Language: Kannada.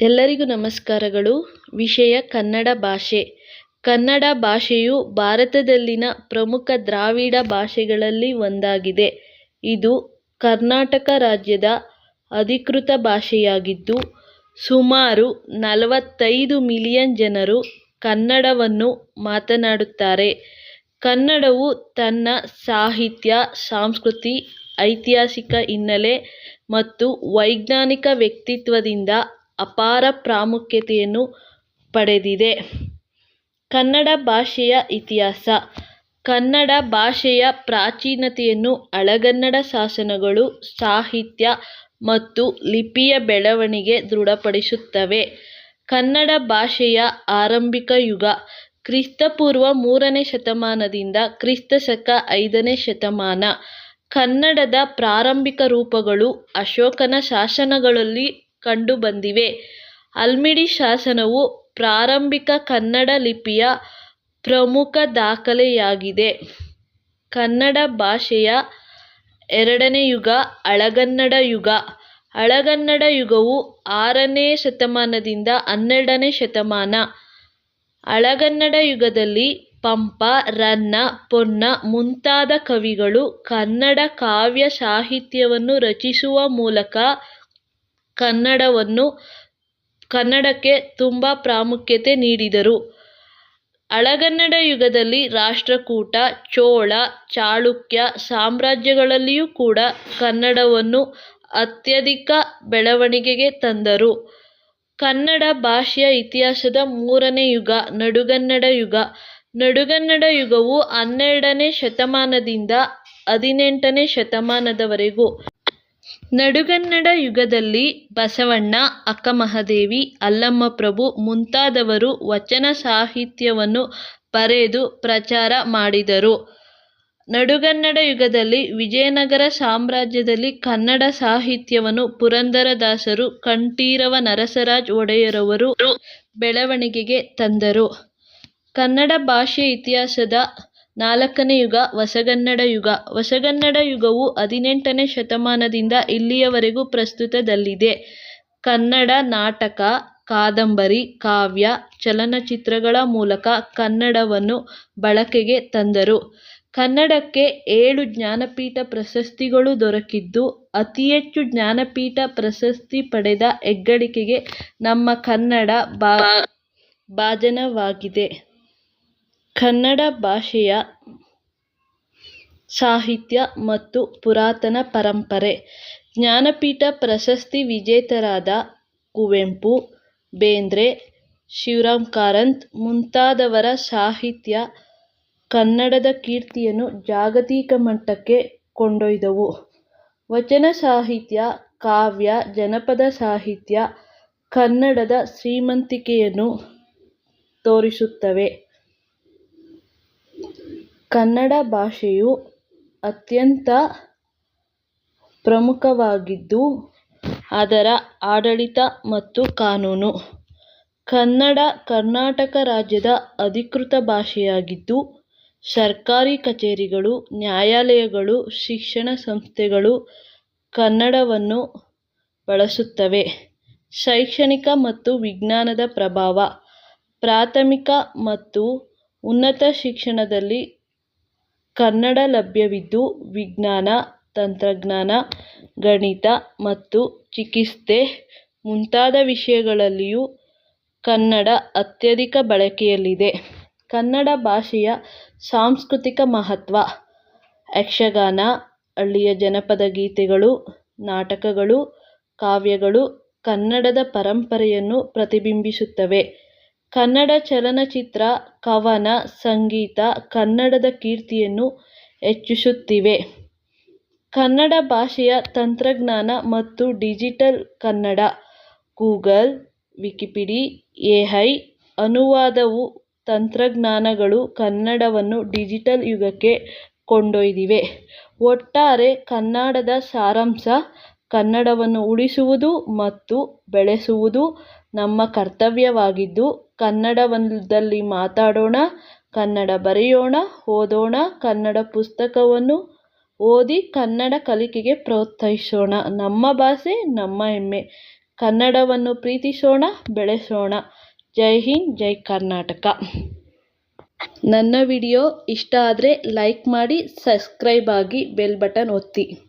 ಎಲ್ಲರಿಗೂ ನಮಸ್ಕಾರಗಳು. ವಿಷಯ ಕನ್ನಡ ಭಾಷೆ. ಕನ್ನಡ ಭಾಷೆಯು ಭಾರತದಲ್ಲಿನ ಪ್ರಮುಖ ದ್ರಾವಿಡ ಭಾಷೆಗಳಲ್ಲಿ ಒಂದಾಗಿದೆ. ಇದು ಕರ್ನಾಟಕ ರಾಜ್ಯದ ಅಧಿಕೃತ ಭಾಷೆಯಾಗಿದ್ದು, ಸುಮಾರು ನಲವತ್ತೈದು ಮಿಲಿಯನ್ ಜನರು ಕನ್ನಡವನ್ನು ಮಾತನಾಡುತ್ತಾರೆ. ಕನ್ನಡವು ತನ್ನ ಸಾಹಿತ್ಯ, ಸಂಸ್ಕೃತಿ, ಐತಿಹಾಸಿಕ ಹಿನ್ನೆಲೆ ಮತ್ತು ವೈಜ್ಞಾನಿಕ ವ್ಯಕ್ತಿತ್ವದಿಂದ ಅಪಾರ ಪ್ರಾಮುಖ್ಯತೆಯನ್ನು ಪಡೆದಿದೆ. ಕನ್ನಡ ಭಾಷೆಯ ಇತಿಹಾಸ. ಕನ್ನಡ ಭಾಷೆಯ ಪ್ರಾಚೀನತೆಯನ್ನು ಹಳೆಗನ್ನಡ ಶಾಸನಗಳು, ಸಾಹಿತ್ಯ ಮತ್ತು ಲಿಪಿಯ ಬೆಳವಣಿಗೆ ದೃಢಪಡಿಸುತ್ತವೆ. ಕನ್ನಡ ಭಾಷೆಯ ಆರಂಭಿಕ ಯುಗ. ಕ್ರಿಸ್ತಪೂರ್ವ ಮೂರನೇ ಶತಮಾನದಿಂದ ಕ್ರಿಸ್ತ ಶಕ ಐದನೇ ಶತಮಾನ. ಕನ್ನಡದ ಪ್ರಾರಂಭಿಕ ರೂಪಗಳು ಅಶೋಕನ ಶಾಸನಗಳಲ್ಲಿ ಕಂಡುಬಂದಿವೆ. ಹಲ್ಮಿಡಿ ಶಾಸನವು ಪ್ರಾರಂಭಿಕ ಕನ್ನಡ ಲಿಪಿಯ ಪ್ರಮುಖ ದಾಖಲೆಯಾಗಿದೆ. ಕನ್ನಡ ಭಾಷೆಯ ಎರಡನೇ ಯುಗ, ಅಳಗನ್ನಡ ಯುಗ. ಅಳಗನ್ನಡ ಯುಗವು ಆರನೇ ಶತಮಾನದಿಂದ ಹನ್ನೆರಡನೇ ಶತಮಾನ. ಅಳಗನ್ನಡ ಯುಗದಲ್ಲಿ ಪಂಪ, ರನ್ನ, ಪೊನ್ನ ಮುಂತಾದ ಕವಿಗಳು ಕನ್ನಡ ಕಾವ್ಯ ಸಾಹಿತ್ಯವನ್ನು ರಚಿಸುವ ಮೂಲಕ ಕನ್ನಡವನ್ನು ಕನ್ನಡಕ್ಕೆ ತುಂಬ ಪ್ರಾಮುಖ್ಯತೆ ನೀಡಿದರು. ಹಳಗನ್ನಡ ಯುಗದಲ್ಲಿ ರಾಷ್ಟ್ರಕೂಟ, ಚೋಳ, ಚಾಳುಕ್ಯ ಸಾಮ್ರಾಜ್ಯಗಳಲ್ಲಿಯೂ ಕೂಡ ಕನ್ನಡವನ್ನು ಅತ್ಯಧಿಕ ಬೆಳವಣಿಗೆಗೆ ತಂದರು. ಕನ್ನಡ ಭಾಷೆಯ ಇತಿಹಾಸದ ಮೂರನೇ ಯುಗ, ನಡುಗನ್ನಡ ಯುಗ. ನಡುಗನ್ನಡ ಯುಗವು ಹನ್ನೆರಡನೇ ಶತಮಾನದಿಂದ ಹದಿನೆಂಟನೇ ಶತಮಾನದವರೆಗೂ. ನಡುಗನ್ನಡ ಯುಗದಲ್ಲಿ ಬಸವಣ್ಣ, ಅಕ್ಕಮಹಾದೇವಿ ಅಲ್ಲಮಪ್ರಭು ಮುಂತಾದವರು ವಚನ ಸಾಹಿತ್ಯವನ್ನು ಬರೆದು ಪ್ರಚಾರ ಮಾಡಿದರು. ನಡುಗನ್ನಡ ಯುಗದಲ್ಲಿ ವಿಜಯನಗರ ಸಾಮ್ರಾಜ್ಯದಲ್ಲಿ ಕನ್ನಡ ಸಾಹಿತ್ಯವನ್ನು ಪುರಂದರದಾಸರು, ಕಂಠೀರವ ನರಸರಾಜ ಒಡೆಯರವರು ಬೆಳವಣಿಗೆಗೆ ತಂದರು. ಕನ್ನಡ ಭಾಷೆ ಇತಿಹಾಸದ ನಾಲ್ಕನೇ ಯುಗ ಹೊಸಗನ್ನಡ ಯುಗ. ಹೊಸಗನ್ನಡ ಯುಗವು ಹದಿನೆಂಟನೇ ಶತಮಾನದಿಂದ ಇಲ್ಲಿಯವರೆಗೂ ಪ್ರಸ್ತುತದಲ್ಲಿದೆ. ಕನ್ನಡ ನಾಟಕ, ಕಾದಂಬರಿ, ಕಾವ್ಯ, ಚಲನಚಿತ್ರಗಳ ಮೂಲಕ ಕನ್ನಡವನ್ನು ಬಳಕೆಗೆ ತಂದರು. ಕನ್ನಡಕ್ಕೆ ಏಳು ಜ್ಞಾನಪೀಠ ಪ್ರಶಸ್ತಿಗಳು ದೊರಕಿದ್ದು, ಅತಿ ಹೆಚ್ಚು ಜ್ಞಾನಪೀಠ ಪ್ರಶಸ್ತಿ ಪಡೆದ ಹೆಗ್ಗಳಿಕೆಗೆ ನಮ್ಮ ಕನ್ನಡ ಭಾಜನವಾಗಿದೆ. ಕನ್ನಡ ಭಾಷೆಯ ಸಾಹಿತ್ಯ ಮತ್ತು ಪುರಾತನ ಪರಂಪರೆ. ಜ್ಞಾನಪೀಠ ಪ್ರಶಸ್ತಿ ವಿಜೇತರಾದ ಕುವೆಂಪು, ಬೇಂದ್ರೆ, ಶಿವರಾಮ್ ಕಾರಂತ್ ಮುಂತಾದವರ ಸಾಹಿತ್ಯ ಕನ್ನಡದ ಕೀರ್ತಿಯನ್ನು ಜಾಗತಿಕ ಮಟ್ಟಕ್ಕೆ ಕೊಂಡೊಯ್ದವು. ವಚನ ಸಾಹಿತ್ಯ, ಕಾವ್ಯ, ಜನಪದ ಸಾಹಿತ್ಯ ಕನ್ನಡದ ಶ್ರೀಮಂತಿಕೆಯನ್ನು ತೋರಿಸುತ್ತವೆ. ಕನ್ನಡ ಭಾಷೆಯು ಅತ್ಯಂತ ಪ್ರಮುಖವಾಗಿದ್ದು, ಅದರ ಆಡಳಿತ ಮತ್ತು ಕಾನೂನು. ಕನ್ನಡ ಕರ್ನಾಟಕ ರಾಜ್ಯದ ಅಧಿಕೃತ ಭಾಷೆಯಾಗಿದ್ದು, ಸರ್ಕಾರಿ ಕಚೇರಿಗಳು, ನ್ಯಾಯಾಲಯಗಳು, ಶಿಕ್ಷಣ ಸಂಸ್ಥೆಗಳು ಕನ್ನಡವನ್ನು ಬಳಸುತ್ತವೆ. ಶೈಕ್ಷಣಿಕ ಮತ್ತು ವಿಜ್ಞಾನದ ಪ್ರಭಾವ ಪ್ರಾಥಮಿಕ ಮತ್ತು ಉನ್ನತ ಶಿಕ್ಷಣದಲ್ಲಿ ಕನ್ನಡ ಲಭ್ಯವಿದ್ದು ವಿಜ್ಞಾನ, ತಂತ್ರಜ್ಞಾನ, ಗಣಿತ ಮತ್ತು ಚಿಕಿತ್ಸೆ ಮುಂತಾದ ವಿಷಯಗಳಲ್ಲಿಯೂ ಕನ್ನಡ ಅತ್ಯಧಿಕ ಬಳಕೆಯಲ್ಲಿದೆ. ಕನ್ನಡ ಭಾಷೆಯ ಸಾಂಸ್ಕೃತಿಕ ಮಹತ್ವ, ಯಕ್ಷಗಾನ, ಹಳ್ಳಿಯ ಜನಪದ ಗೀತೆಗಳು, ನಾಟಕಗಳು, ಕಾವ್ಯಗಳು ಕನ್ನಡದ ಪರಂಪರೆಯನ್ನು ಪ್ರತಿಬಿಂಬಿಸುತ್ತವೆ. ಕನ್ನಡ ಚಲನಚಿತ್ರ, ಕವನ, ಸಂಗೀತ, ಕನ್ನಡದ ಕೀರ್ತಿಯನ್ನು ಹೆಚ್ಚಿಸುತ್ತಿವೆ. ಕನ್ನಡ ಭಾಷೆಯ ತಂತ್ರಜ್ಞಾನ ಮತ್ತು digital Kannada, Google, Wikipedia AI ಅನುವಾದವು ತಂತ್ರಜ್ಞಾನಗಳು ಕನ್ನಡವನ್ನು ಡಿಜಿಟಲ್ ಯುಗಕ್ಕೆ ಕೊಂಡೊಯ್ದಿವೆ. ಒಟ್ಟಾರೆ ಕನ್ನಡದ ಸಾರಾಂಶ ಕನ್ನಡವನ್ನು ಉಳಿಸುವುದು ಮತ್ತು ಬೆಳೆಸುವುದು ನಮ್ಮ ಕರ್ತವ್ಯವಾಗಿದ್ದು, ಕನ್ನಡದಲ್ಲಿ ಮಾತಾಡೋಣ, ಕನ್ನಡ ಬರೆಯೋಣ, ಓದೋಣ, ಕನ್ನಡ ಪುಸ್ತಕವನ್ನು ಓದಿ ಕನ್ನಡ ಕಲಿಕೆಗೆ ಪ್ರೋತ್ಸಾಹಿಸೋಣ. ನಮ್ಮ ಭಾಷೆ, ನಮ್ಮ ಹೆಮ್ಮೆ. ಕನ್ನಡವನ್ನು ಪ್ರೀತಿಸೋಣ, ಬೆಳೆಸೋಣ. ಜೈ ಹಿಂದ್, ಜೈ ಕರ್ನಾಟಕ. ನನ್ನ ವಿಡಿಯೋ ಇಷ್ಟ ಆದರೆ ಲೈಕ್ ಮಾಡಿ, ಸಬ್ಸ್ಕ್ರೈಬ್ ಆಗಿ ಬೆಲ್ ಬಟನ್ ಒತ್ತಿ.